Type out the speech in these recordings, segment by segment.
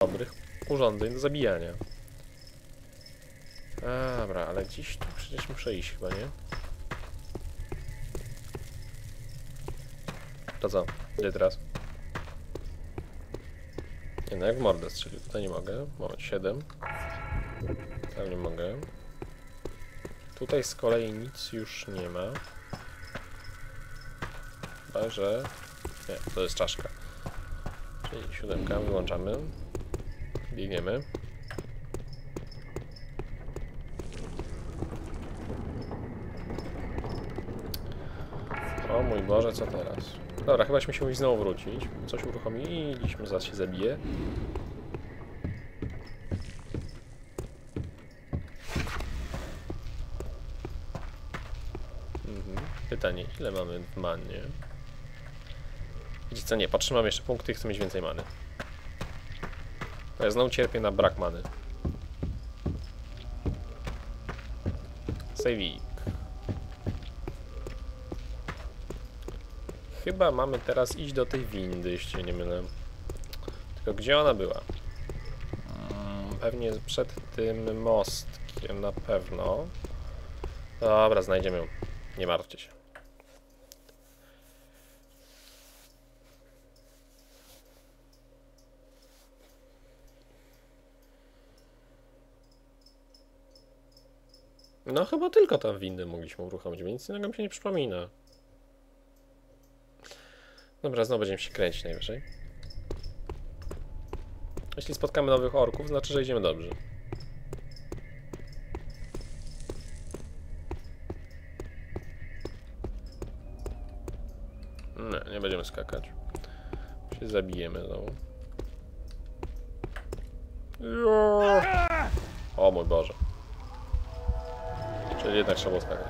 dobrych urządzeń do zabijania. Dobra, ale dziś tu przecież muszę iść chyba, nie? To co? Gdzie teraz? No, jak w mordę strzelił. Tutaj nie mogę. Moment, 7. Tam nie mogę. Tutaj z kolei nic już nie ma. Chyba, że... Nie, to jest czaszka. Czyli siódemka, wyłączamy. Biegniemy. O mój Boże, co teraz? Dobra, chyba się znowu wrócić. Coś uruchomiliśmy, zaraz się zabije. Mhm. Pytanie, ile mamy w mannie? Wiecie co, nie, potrzymam jeszcze punkty i chcę mieć więcej many. Ja znowu cierpię na brak many. Saveik. Chyba mamy teraz iść do tej windy, jeśli nie mylę. Tylko gdzie ona była? Mm, Pewnie przed tym mostkiem, na pewno. Dobra, znajdziemy ją. Nie martwcie się. No chyba tylko tam windę mogliśmy uruchomić, bo nic innego mi się nie przypomina. Dobra, znowu będziemy się kręcić najwyżej. Jeśli spotkamy nowych orków, znaczy, że idziemy dobrze. Nie, nie będziemy skakać. Się zabijemy znowu. O mój Boże. Czyli jednak trzeba skakać.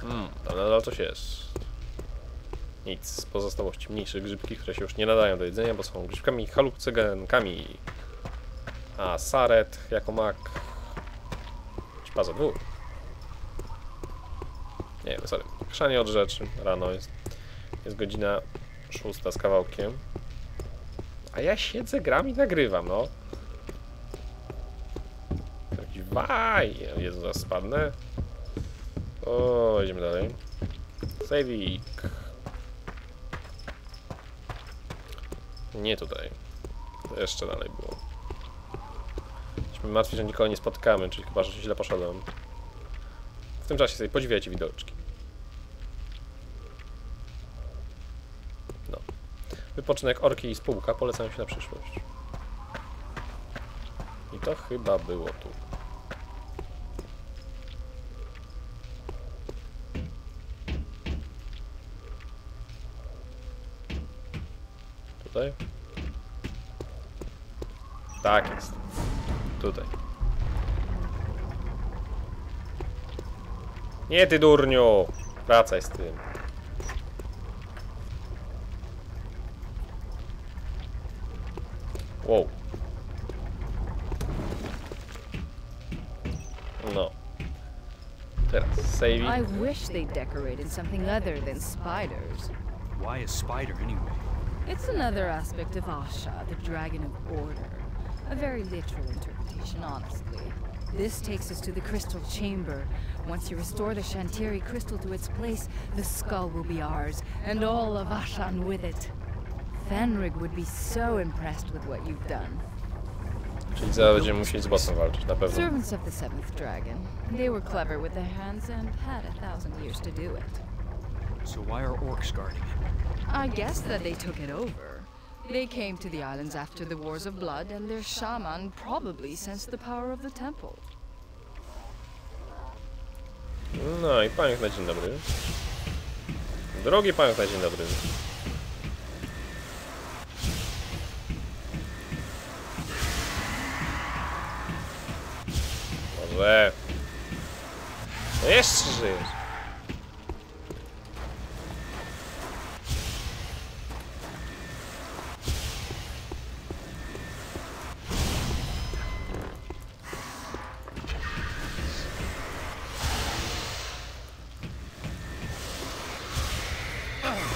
Hmm, ale nadal coś jest. Nic, z pozostałości mniejsze grzybki, które się już nie nadają do jedzenia, bo są grzybkami halucygenkami. A saret jako mak. Ćpa za dwóch. Nie, sorry. Chrzanie od rzeczy. Rano jest. Jest godzina szósta z kawałkiem. A ja siedzę, gram i nagrywam, no. Waj! Jezu, zaraz spadnę. O, idziemy dalej. Saveik. Nie tutaj. Jeszcze dalej było. Jesteśmy martwi, że nikogo nie spotkamy, czyli chyba, że źle poszedłem. W tym czasie sobie podziwiajcie widoczki. No. Wypoczynek orki i spółka polecają się na przyszłość. I to chyba było tu. Tutaj? Tak jest. Tutaj. Nie ty durniu! Wracaj z tym. Wow. No. Teraz save. I wish they decorated something other than spiders. Why a spider anyway? It's another aspect of Asha, the Dragon of Order. A very literal interpretation, honestly. This takes us to the Crystal Chamber. Once you restore the Shantiri crystal to its place, the skull will be ours, and all of Ashan with it. Fenrig would be so impressed with what you've done. Czyli zaraz będziemy musieli z bossem walczyć, na pewno. Servants of the Seventh Dragon. They were clever with their hands and had a thousand years to do it. So why are orcs guarding it? I guess that they took it over. They came to the islands after the Wars of Blood, and their shaman probably sensed the power of the temple. No i paniek na dzień dobry. Drogi paniek na dzień dobry. Wow. This is it.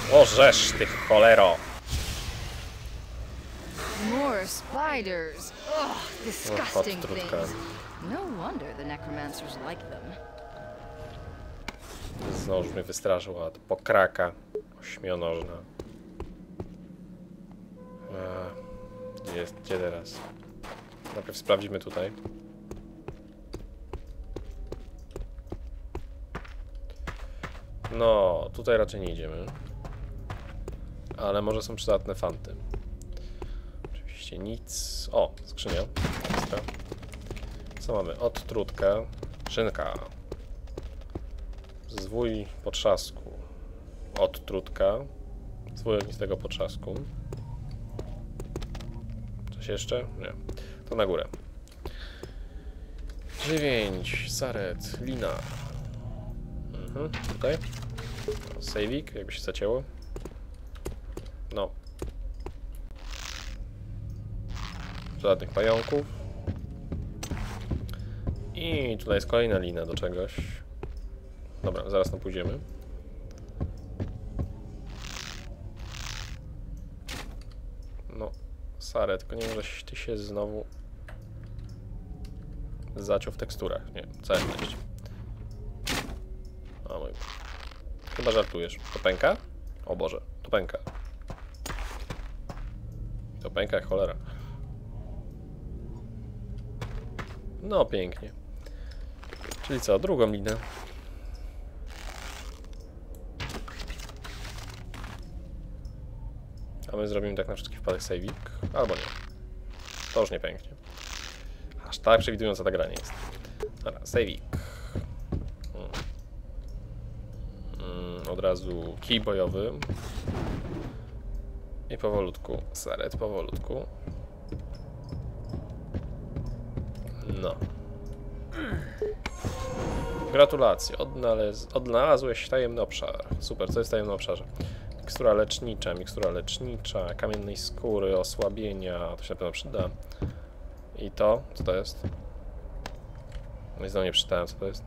Possess the cholera. More spiders. Ugh, disgusting oh, things. No wonder the necromancers like them. Znowu mnie wystraszył, a to pokraka ośmionożna. Eee, Gdzie, jest, gdzie teraz? Najpierw sprawdzimy tutaj. No, tutaj raczej nie idziemy. Ale może są przydatne fanty. Oczywiście nic. O, skrzynia. Ekstra. Co mamy? Odtrutka. Szynka. Zwój potrzasku. Odtrutka. Zwój ognistego potrzasku. Coś jeszcze? Nie. To na górę. 9. Saret. Lina. Mhm. Tutaj. Sejwik, jakby się zacięło. No. Żadnych pająków. I tutaj jest kolejna lina do czegoś. Dobra, zaraz tam pójdziemy. No, Sarę, tylko nie wiem, ty się znowu zaciął w teksturach. Nie, całe szczęście. O mój. Chyba żartujesz. To pęka? O Boże, to pęka. To pęka jak cholera. No, pięknie. Czyli co, drugą linę. A my zrobimy tak na wszelki wypadek saveik, albo nie. To już nie pęknie. Aż tak przewidująca ta gra nie jest. Dobra, saveik. Mm. Mm, od razu kij bojowy. I powolutku, saret powolutku. No. Gratulacje, odnalazłeś tajemny obszar. Super, co jest w tajemnym obszarze? Mikstura lecznicza, mikstura lecznicza, kamiennej skóry, osłabienia, to się na pewno przyda. I to, co to jest? No i znowu nie przeczytałem, co to jest.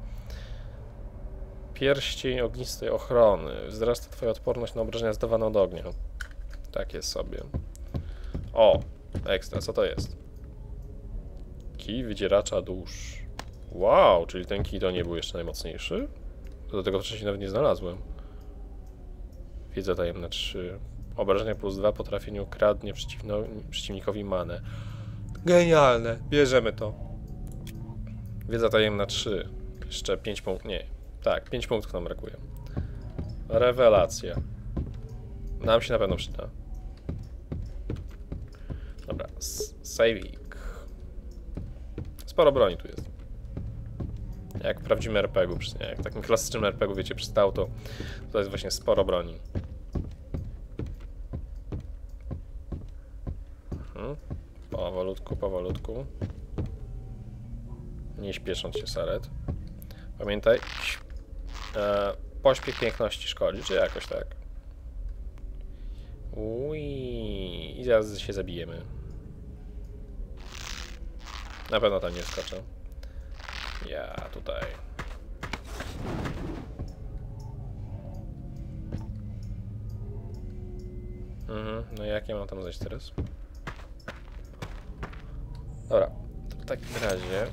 Pierścień ognistej ochrony. Wzrasta twoja odporność na obrażenia zdawane od ognia. Tak jest sobie. O, ekstra, co to jest? Kij wydzieracza dusz. Wow, czyli ten kij nie był jeszcze najmocniejszy? Do tego wcześniej nawet nie znalazłem. Wiedza tajemna 3. Obrażenia plus 2 po trafieniu kradnie przeciwnikowi manę. Genialne, bierzemy to. Wiedza tajemna 3. Jeszcze 5 punktów. Nie, tak, 5 punktów nam brakuje. Rewelacja. Nam się na pewno przyda. Dobra, saving. Sporo broni tu jest. Jak w prawdziwym RPG-u, jak w takim klasycznym RPG-u, wiecie, przystał to, to jest właśnie sporo broni. Mhm. Powolutku, powolutku. Nie śpiesząc się, Saret. Pamiętaj, e, pośpiech piękności szkodzi, czy jakoś tak. Ui, i zaraz się zabijemy. Na pewno tam nie skoczę. Ja tutaj. Mhm, no jak ja mam tam zejść teraz? Dobra, to w takim razie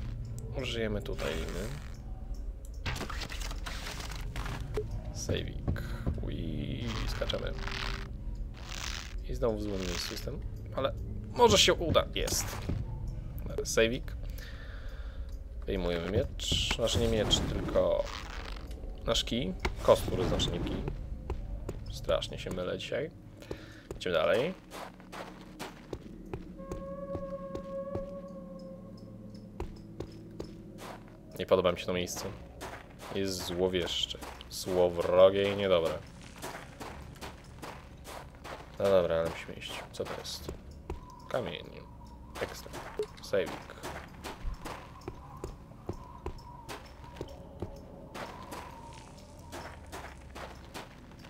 użyjemy tutaj liny. Saving. Ui, skaczemy. I znowu w złym miejscu jestem, ale może się uda. Jest. Saving. Wyjmujemy miecz. Znaczy nie miecz, tylko nasz kij. Kostur, znaczy nie kij. Strasznie się mylę dzisiaj. Idziemy dalej. Nie podoba mi się to miejsce. Jest złowieszcze. Złowrogie i niedobre. No dobra, ale musimy iść. Co to jest? Kamień. Ekstra. Saving.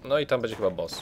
No i tam będzie chyba boss.